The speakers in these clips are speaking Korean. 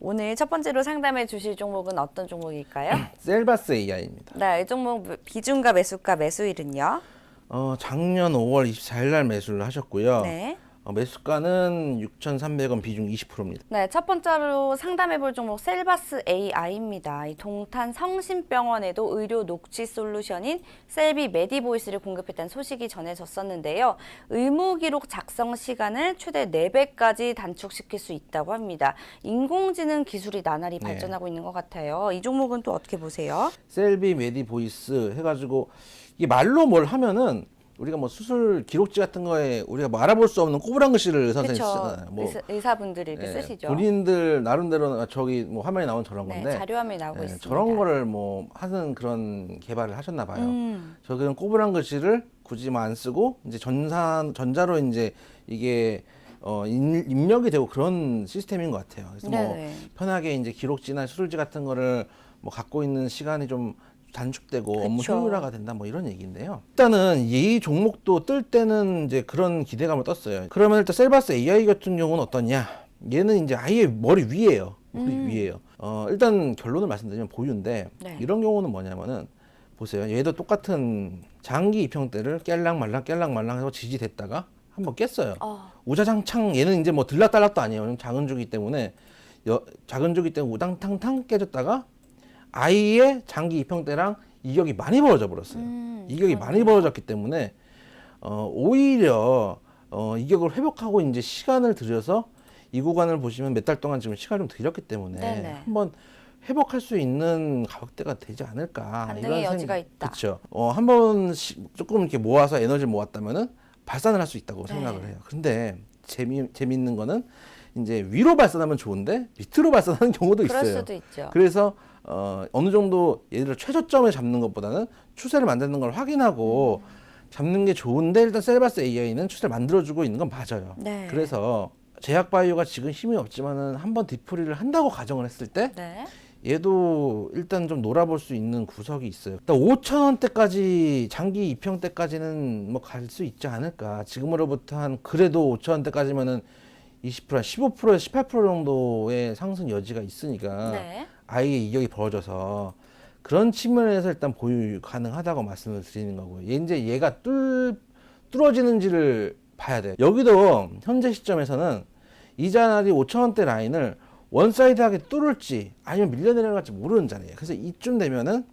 오늘 첫 번째로 상담해 주실 종목은 어떤 종목일까요? 셀바스 AI입니다. 네, 이 종목 비중과 매수가 매수일은요? 어, 작년 5월 24일 날 매수를 하셨고요. 네. 어, 매수가는 6,300원 비중 20%입니다. 네, 첫 번째로 상담해 볼 종목 셀바스 AI입니다. 이 동탄 성심병원에도 의료 녹취 솔루션인 셀비 메디보이스를 공급했다는 소식이 전해졌었는데요. 의무 기록 작성 시간을 최대 4배까지 단축시킬 수 있다고 합니다. 인공지능 기술이 나날이 네. 발전하고 있는 것 같아요. 이 종목은 또 어떻게 보세요? 셀비 메디 보이스 해가지고 이게 말로 뭘 하면은 우리가 뭐 수술 기록지 같은 거에 우리가 뭐 알아볼 수 없는 꼬부랑 글씨를 선생님. 쓰잖아요. 뭐 의사, 이렇게 예, 쓰시죠. 본인들 나름대로 저기 뭐 화면에 나온 저런 네, 건데 자료화면이 나오고 예, 있습니다. 저런 거를 뭐 하는 그런 개발을 하셨나 봐요. 음. 저 그런 꼬부랑 글씨를 굳이 뭐 안 쓰고 이제 전산 전자로 이제 이게 어 인- 입력이 되고 그런 시스템인 것 같아요. 그래서 뭐 네네. 편하게 이제 기록지나 수술지 같은 거를 뭐 갖고 있는 시간이 좀 단축되고 업무 그쵸. 효율화가 된다 뭐 이런 얘기인데요. 일단은 이 종목도 뜰 때는 이제 그런 기대감을 떴어요. 그러면 일단 셀바스 AI 같은 경우는 어떠냐? 얘는 이제 아예 머리 위에요. 머리 위에요. 어 일단 결론을 말씀드리면 보유인데 네. 이런 경우는 뭐냐면은 보세요. 얘도 똑같은 장기 입형대를 깰랑 말랑 깰랑 말랑 해서 지지됐다가 한번 깼어요. 어, 우자장창 얘는 이제 뭐 들락달락도 아니에요. 작은 주기 때문에 여, 작은 주기 때문에 우당탕탕 깨졌다가 아이의 장기 입형대랑 이격이 많이 벌어져 버렸어요. 음, 이격이 많이 벌어졌기 때문에 어, 오히려 어, 이격을 회복하고 이제 시간을 들여서 이 구간을 보시면 몇 달 동안 지금 시간을 좀 들였기 때문에 네네. 한번 회복할 수 있는 가격대가 되지 않을까 반등의 여지가 있다. 그렇죠. 어, 한번 시- 조금 이렇게 모아서 에너지를 모았다면은 발산을 할 수 있다고 네. 생각을 해요. 근데 재미 재밌는 거는 이제 위로 발산하면 좋은데 밑으로 발산하는 경우도 있어요. 수도 있죠. 그래서 어, 어느 정도 예를 들어 최저점을 잡는 것보다는 추세를 만드는 걸 확인하고 잡는 게 좋은데 일단 셀바스 AI는 추세를 만들어주고 있는 건 맞아요. 네. 그래서 제약바이오가 지금 힘이 없지만은 한번 디프리를 한다고 가정을 했을 때 네. 얘도 일단 좀 놀아볼 수 있는 구석이 있어요. 일단 5천 원대까지 장기 입형 때까지는 뭐 갈 수 있지 않을까. 지금으로부터 한 그래도 5천 원대까지면은 20% 15%에서 18% 정도의 상승 여지가 있으니까 네. 아이의 이격이 벌어져서 그런 측면에서 일단 보유 가능하다고 말씀을 드리는 거고요. 얘 이제 얘가 뚫 뚫어지는지를 봐야 돼요. 여기도 현재 시점에서는 이자 날이 5천 원대 라인을 원사이드하게 뚫을지 아니면 밀려 내려갈지 모르는 자리예요. 그래서 이쯤 되면은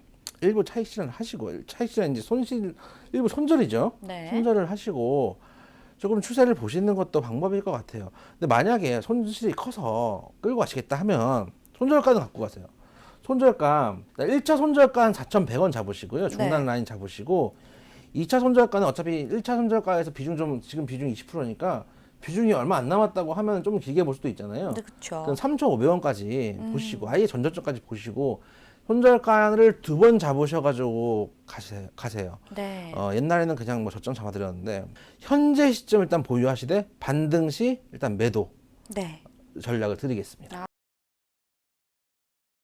일부 차익 실현 하시고 차익 실현 이제 손실 일부 손절이죠. 네. 손절을 하시고 조금 추세를 보시는 것도 방법일 것 같아요. 근데 만약에 손실이 커서 끌고 가시겠다 하면 손절가는 갖고 가세요. 손절가 1차 손절가 한 4,100원 잡으시고요. 중단 네. 라인 잡으시고 2차 손절가는 어차피 1차 손절가에서 비중 좀 지금 비중 20%니까 비중이 얼마 안 남았다고 하면 좀 길게 볼 수도 있잖아요. 네, 그렇죠. 그럼 3,500원까지 보시고 아예 전저점까지 보시고 손절가를 두 번 잡으셔가지고 가세요. 가세요. 네. 어, 옛날에는 그냥 뭐 저점 잡아드렸는데 현재 시점 일단 보유하시되 반등 시 일단 매도 네. 전략을 드리겠습니다.